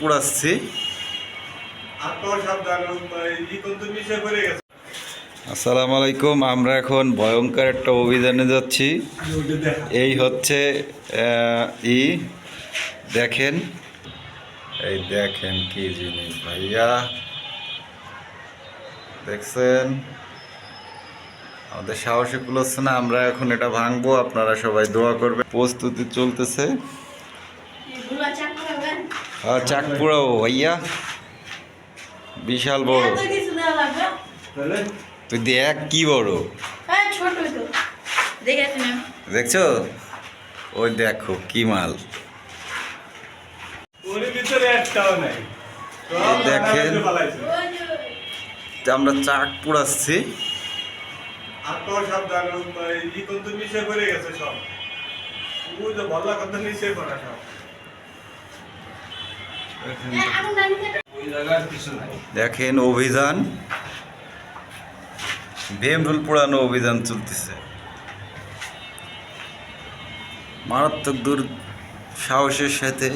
পুড়াচ্ছি আসসালামু আলাইকুম আমরা এখন ভয়ঙ্কর একটা অভিযানে যাচ্ছি। এই হচ্ছে ই দেখেন। এই দেখেন কি জিনিস ভাইয়া। দেখছেন? আমাদের সাহসী কুলোচ্ছে না আমরা এখন এটা ভাঙবো আপনারা সবাই দোয়া করবেন। প্রস্তুতি চলতেছে। করবেন আর চাক পুরাও ভাইয়া। বিশাল বড়। তুই দেখ কি বড়। দেখেছি না দেখছ? ওই দেখো কি মাল। ওর ভিতরে একটাও নাই। এই দেখেন। আমরা চাক পুড়াচ্ছি সব ও যে ভালো কথা মিশে পড়া সব এখন জানি না ওই জায়গার কিছু নাই দেখেন অভিযান। ভীমরুল পোড়ানো অভিযান চলতেছে। মারাত্মক দূর সাহসের সাথে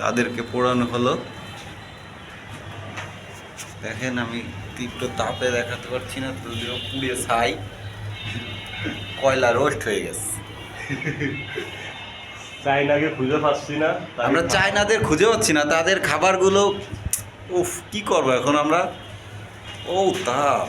তাদেরকে পোড়ানো হলো। দেখেন আমি তীব্র তাপে দেখাতে পারছি না, যদিও পুড়িয়ে ছাই। কয়লা রোস্ট হয়ে গেছে। চাইনাকে খুঁজে পাচ্ছি না আমরা চায়নাদের খুঁজে পাচ্ছি না তাদের খাবারগুলো উফ কি করব এখন আমরা? ও তাপ